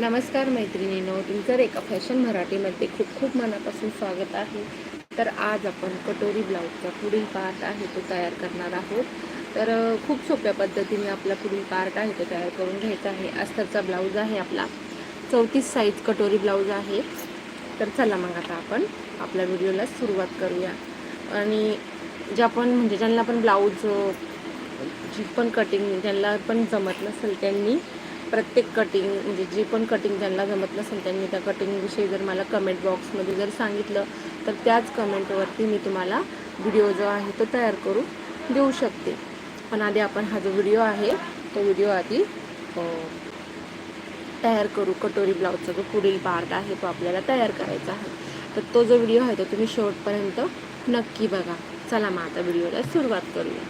नमस्कार मैत्रिणीनो तुमचं एका फॅशन मराठीमध्ये खूप खूप मनापासून स्वागत आहे. तर आज आपण कटोरी ब्लाऊजचा पुढील पार्ट आहे तो तयार करणार आहोत. तर खूप सोप्या पद्धतीने आपला पुढील पार्ट आहे तो तयार करून घ्यायचा आहे. अस्तरचा ब्लाऊज आहे आपला. चौतीस साईज कटोरी ब्लाऊज आहे. तर चला मग आता आपण आपल्या व्हिडिओला सुरुवात करूया. आणि ज्या पण म्हणजे ज्यांना पण ब्लाऊज जी पण कटिंग ज्यांना पण जमत नसेल त्यांनी प्रत्येक कटिंग म्हणजे जी पण कटिंग त्यांना जमत नसेल त्यांनी त्या कटिंगविषयी जर मला कमेंट बॉक्समध्ये जर सांगितलं तर त्याच कमेंटवरती मी तुम्हाला व्हिडिओ जो आहे तो तयार करून देऊ शकते. पण आधी आपण हा जो व्हिडिओ आहे तो व्हिडिओ आधी तयार करू. कटोरी ब्लाऊजचा जो पुढील पार्ट आहे तो आपल्याला तयार करायचा आहे. तर तो जो व्हिडिओ आहे तो तुम्ही शेवटपर्यंत नक्की बघा. चला मग आता व्हिडिओला सुरुवात करूया.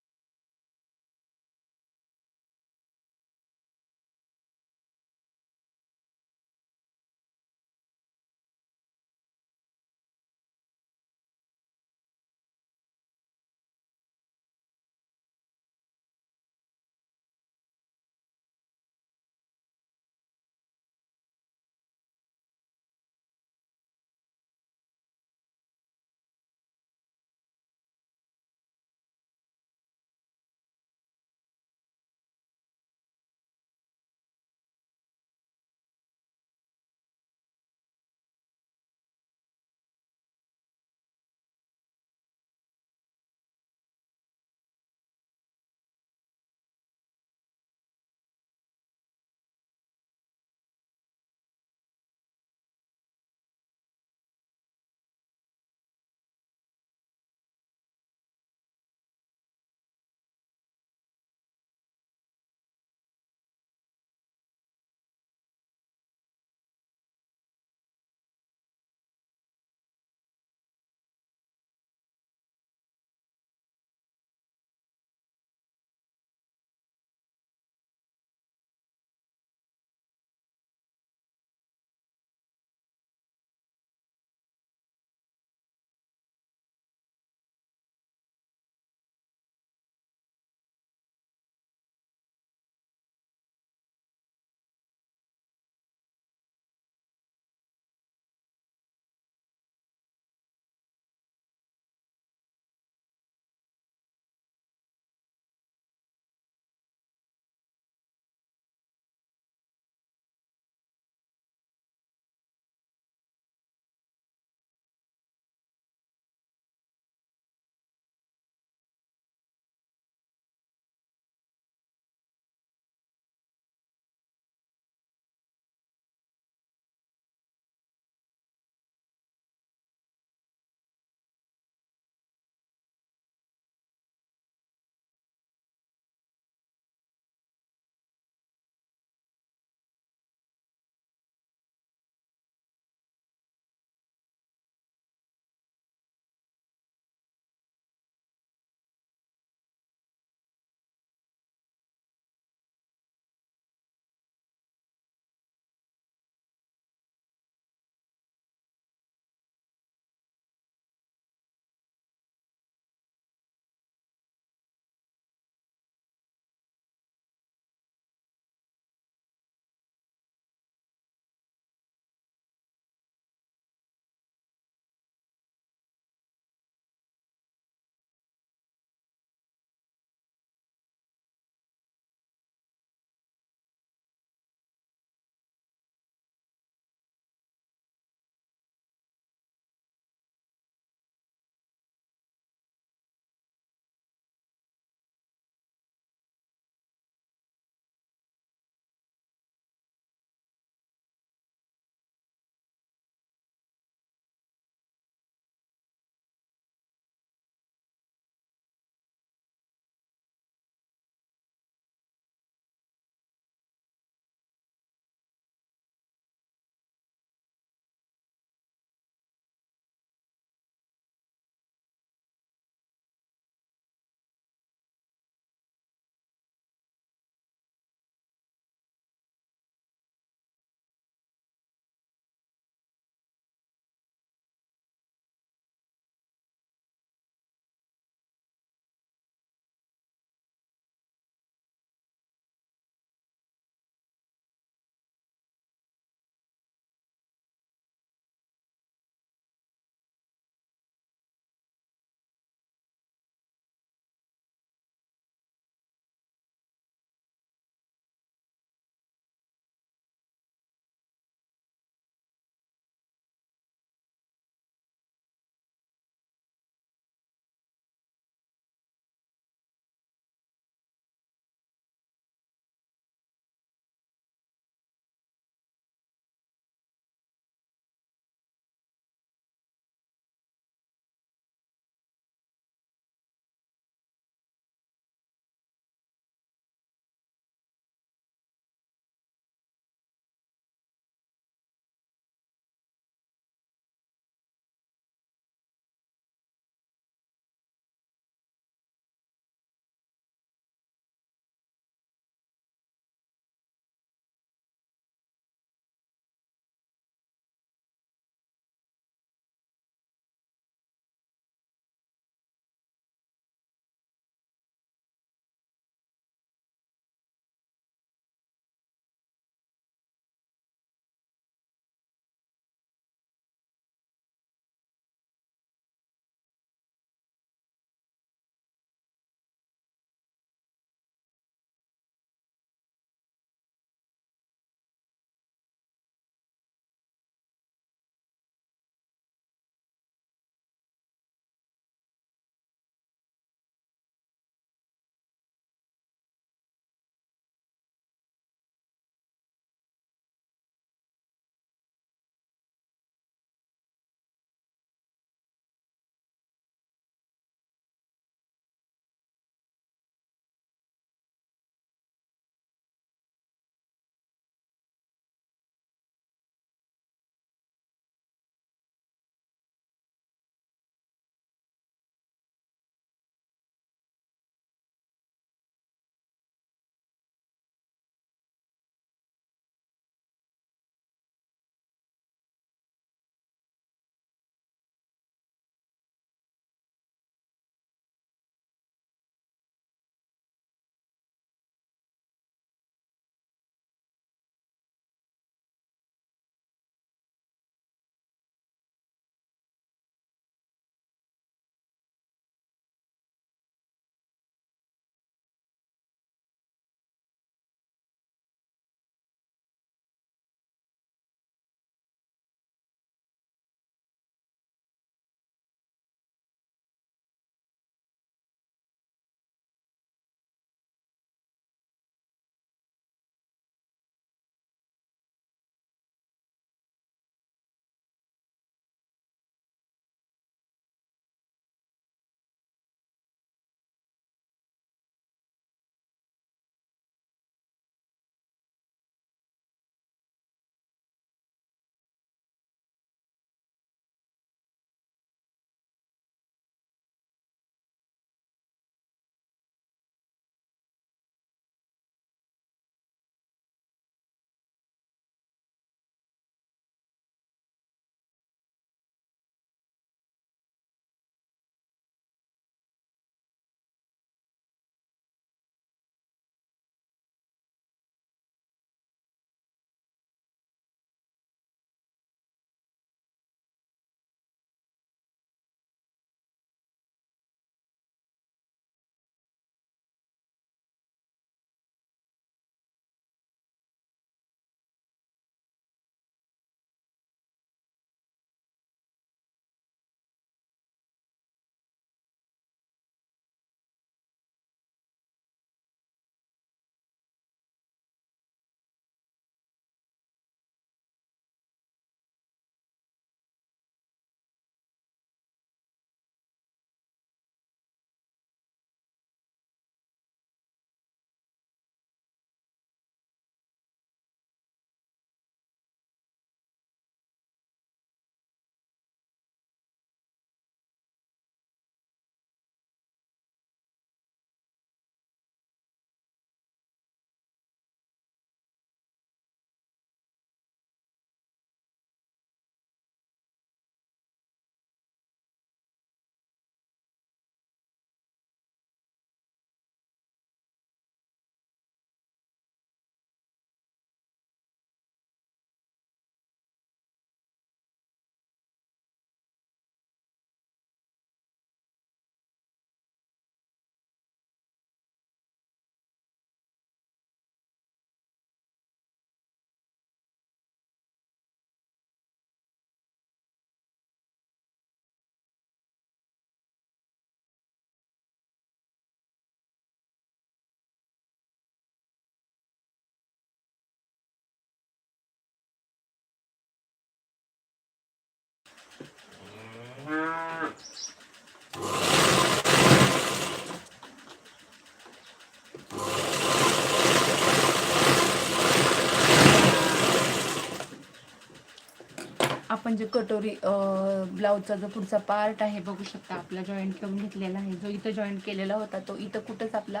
आपण जे कटोरी ब्लाऊजचा जो पुढचा पार्ट आहे बघू शकता आपला जॉईंट करून घेतलेला आहे. जो इथं जॉईंट केलेला होता तो इथं कुठंच आपला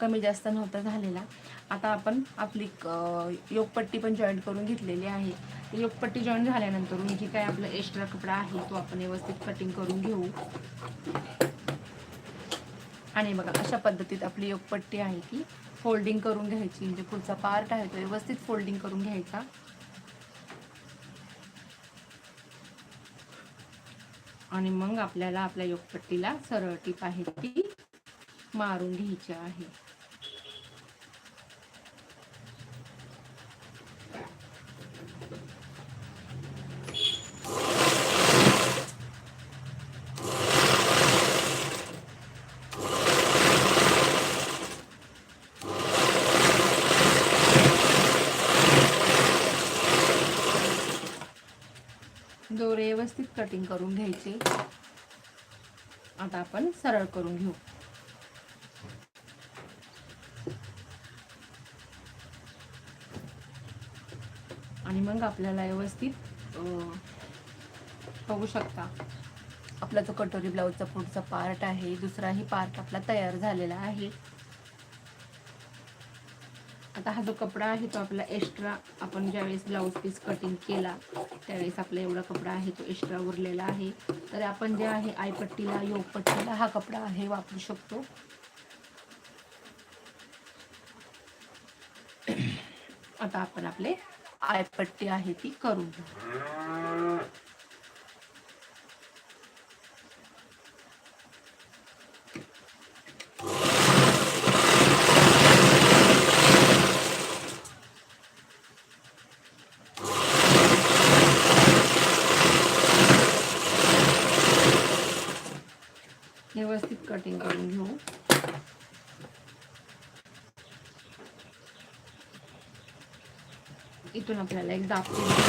कमी जास्त नव्हता झालेला. आता आपण आपली योगपट्टी पण जॉईंट करून घेतलेली आहे. योगपट्टी जॉईंट झाल्यानंतर जी काय आपला एक्स्ट्रा कपडा आहे तो आपण व्यवस्थित कटिंग करून घेऊ. आणि बघा अशा पद्धतीत आपली योगपट्टी आहे ती. फोल्डिंग करून घ्यायची म्हणजे पुढचा पार्ट आहे तो व्यवस्थित फोल्डिंग करून घ्यायचा. आणि मग आपल्याला आपल्या योगपट्टीला सरळ टीप आहे ती मारून घ्यायची आहे दोरे व्यवस्थित कटिंग करून घ्यायची. आता आपण सरळ करून घेऊ. आणि मग आपल्याला व्यवस्थित बघू शकता. आपला जो कटोरी ब्लाऊजचा पुढचा पार्ट आहे दुसराही पार्ट आपला तयार झालेला आहे. आता हा जो कपडा आहे तो आपला एक्स्ट्रा आपण ज्यावेळेस ब्लाऊज पीस कटिंग केला त्यावेळेस आपला एवढा कपडा आहे तो एक्स्ट्रा उरलेला आहे. तर आपण जे आहे आयपट्टीला योगपट्टीला हा कपडा आहे वापरू शकतो. आता आपण आपले आयपट्टी आहे ती करून घेऊ व्यवस्थित कटिंग करून घेऊ इथून आपल्याला एक दाबते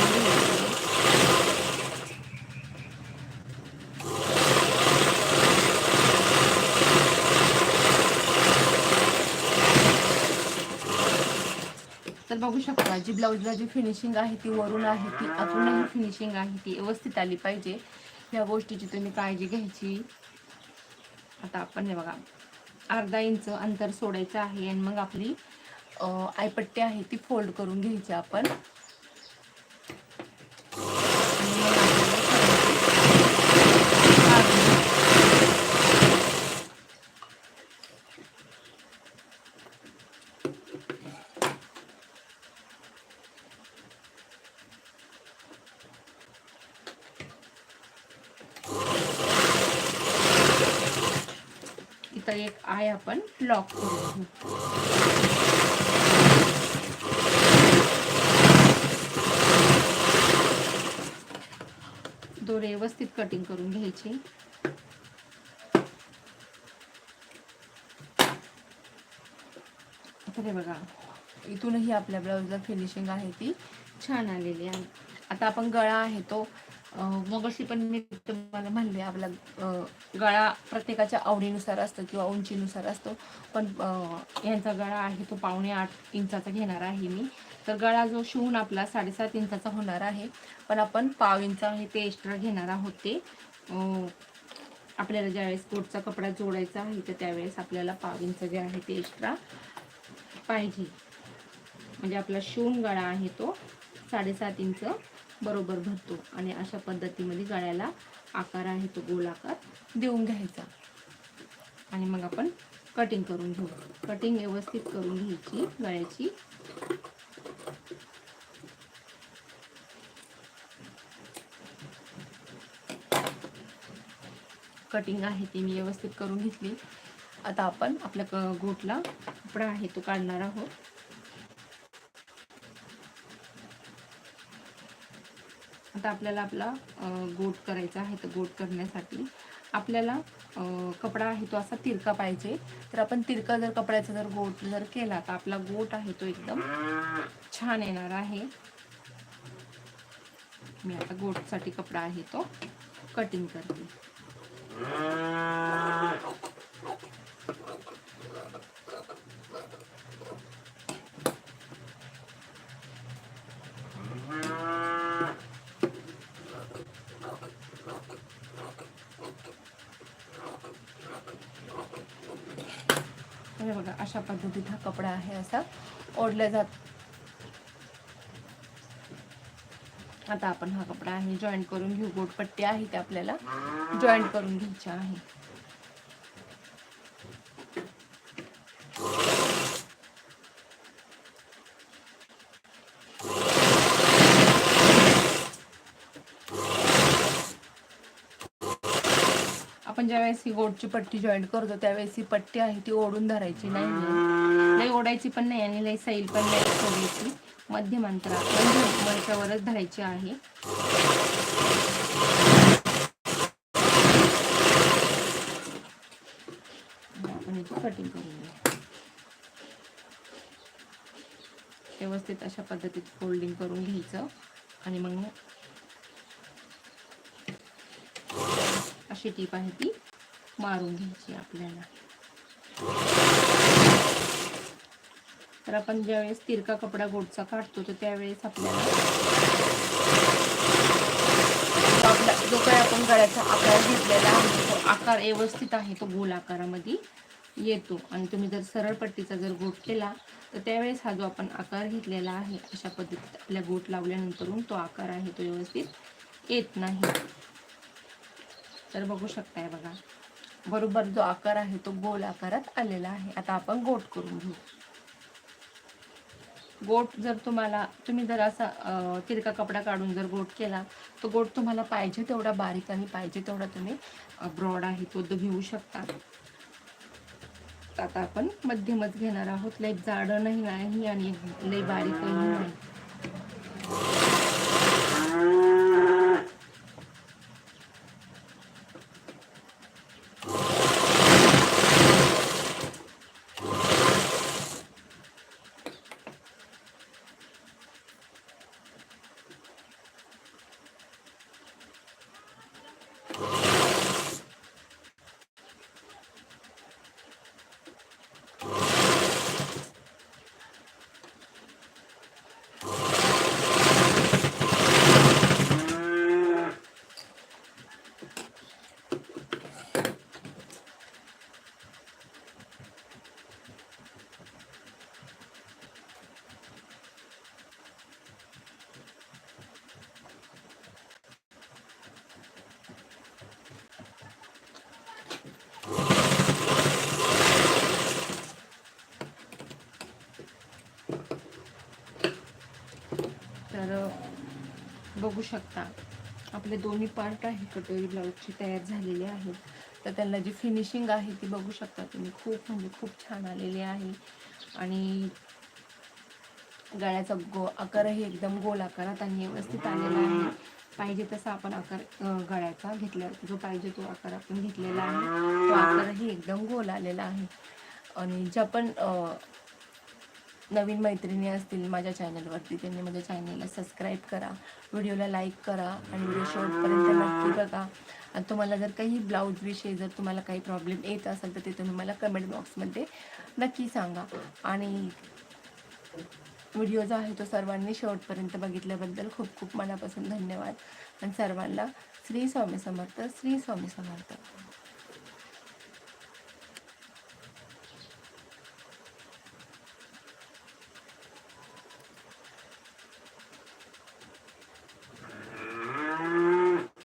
तर बघू शकता जी ब्लाऊजला जी फिनिशिंग आहे ती वरून आहे ती अजूनही फिनिशिंग आहे ती व्यवस्थित आली पाहिजे. या गोष्टीची तुम्ही काळजी घ्यायची. आता आपण हे बघा अर्धा इंच अंतर सोडायचं आहे आणि मग आपली आयपट्टी आहे ती फोल्ड करून घ्यायची आपण आणि मग आपल्याला काढून घ्यायचं. इथं एक आय आपण लॉक करून घेऊ दोरे व्यवस्थित कटिंग करून घ्यायचे. हे बघा इथूनही आपल्या ब्लाऊजला फिनिशिंग आहे ती. छान आलेली आहे. आता आपण गळा आहे तो मगशी पण मी तुम्हाला म्हणले आपला गळा प्रत्येकाच्या आवडीनुसार असतो किंवा उंचीनुसार असतो. पण यांचा गळा आहे तो पावणे आठ इंचाचा घेणार आहे मी. तर गळा जो शिवून आपला साडेसात इंचाचा होणार आहे. पण आपण पाव इंचा आहे ते एक्स्ट्रा घेणार आहोत ते. आपल्याला ज्यावेळेस कोटचा कपडा जोडायचा आहे तर त्यावेळेस आपल्याला पाव इंच जे आहे ते एक्स्ट्रा पाहिजे. म्हणजे आपला शिवून गळा आहे तो साडेसात इंच बरोबर भरतो. आणि अशा पद्धतीमध्ये गळ्याला आकार आहे तो गोल आकार देऊन घ्यायचा. आणि मग आपण कटिंग करून घेऊ. कटिंग व्यवस्थित करून घ्यायची. गळ्याची कटिंग आहे ती मी व्यवस्थित करून घेतली. आता आपण आपल्या क- कपडा आहे तो काढणार आहोत. आता आपल्याला आपला गोट करायचा आहे तर गोट करण्यासाठी आपल्याला कपडा आहे तो असा तिरका पाहिजे. तर आपण तिरका जर कपड्याचा जर गोट जर केला तर आपला गोट आहे तो एकदम छान येणार आहे. मी आता गोटसाठी कपडा आहे तो कटिंग करते हे बघा अशा पद्धतीत हा कपडा आहे असा ओढला जात. आता आपण हा कपडा आहे जॉईंट करून घेऊ. गोटपट्टी आहे ते आपल्याला जॉईंट करून घ्यायची आहे. आपण ज्यावेळेस ही गोटची पट्टी जॉईंट करतो त्यावेळेस ही पट्टी आहे ती ओढून धरायची. नाही लई ओढायची पण नाही आणि लई सैल पण नाही सोडायची मध्यम अंतरा वरच्यावरच धरायची आहे. आणि आपण याची कटिंग व्यवस्थित अशा पद्धतीत फोल्डिंग करून घ्यायचं. आणि मग अशी टीप आहे ती मारून घ्यायची आपल्याला. तर आपण ज्यावेळेस तिरका कपडा गोटचा काढतो तर त्यावेळेस आपल्याला आपला जो काही आपण गळ्याचा आकार घेतलेला आहे तो आकार व्यवस्थित आहे तो गोल आकारामध्ये येतो. आणि तुम्ही जर सरळ पट्टीचा जर गोट केला तर त्यावेळेस हा जो आपण आकार घेतलेला आहे अशा पद्धतीत आपल्या गोट लावल्यानंतरून तो आकार आहे तो व्यवस्थित येत नाही. तर बघू शकताय बघा. बरोबर जो आकार आहे तो गोल आकारात आलेला आहे. आता आपण गोट करून घेऊ. गोट जर तुम्हाला तुम्ही जर असा तिरका कपडा काढून जर गोट केला तो गोट तुम्हाला पाहिजे तेवढा बारीक आणि पाहिजे तेवढा तुम्ही ब्रॉड आहे तो घेऊ शकता. आता आपण मध्यमच घेणार आहोत. लई जाडं नाही नाही आणि लई बारीकही नाही तर बघू शकता. आपले दोन्ही पार्ट आहे कटोरी ब्लाऊजची तयार झालेले आहेत. तर त्यांना जी फिनिशिंग आहे ती बघू शकता तुम्ही. खूप म्हणजे खूप छान आलेली आहे. आणि गळ्याचा गो आकारही एकदम गोल आकारात आणि व्यवस्थित आलेला आहे. पाहिजे तसा आपण आकार गळ्याचा घेतला जो पाहिजे तो आकार आपण घेतलेला आहे. तो आकारही एकदम गोल आलेला आहे. आणि ज्या पण नवीन मैत्रिणी असतील माझ्या चॅनलवरती त्यांनी माझ्या चॅनलला सबस्क्राईब करा. व्हिडिओला लाईक करा आणि व्हिडिओ शेवटपर्यंत नक्की बघा. आणि तुम्हाला जर काही ब्लाऊजविषयी जर तुम्हाला काही प्रॉब्लेम येत असेल तर ते तुम्ही मला कमेंट बॉक्समध्ये नक्की सांगा. आणि व्हिडिओ जो आहे तो सर्वांनी शेवटपर्यंत बघितल्याबद्दल खूप खूप मनापासून धन्यवाद. आणि सर्वांना श्री स्वामी समर्थ श्री स्वामी समर्थ.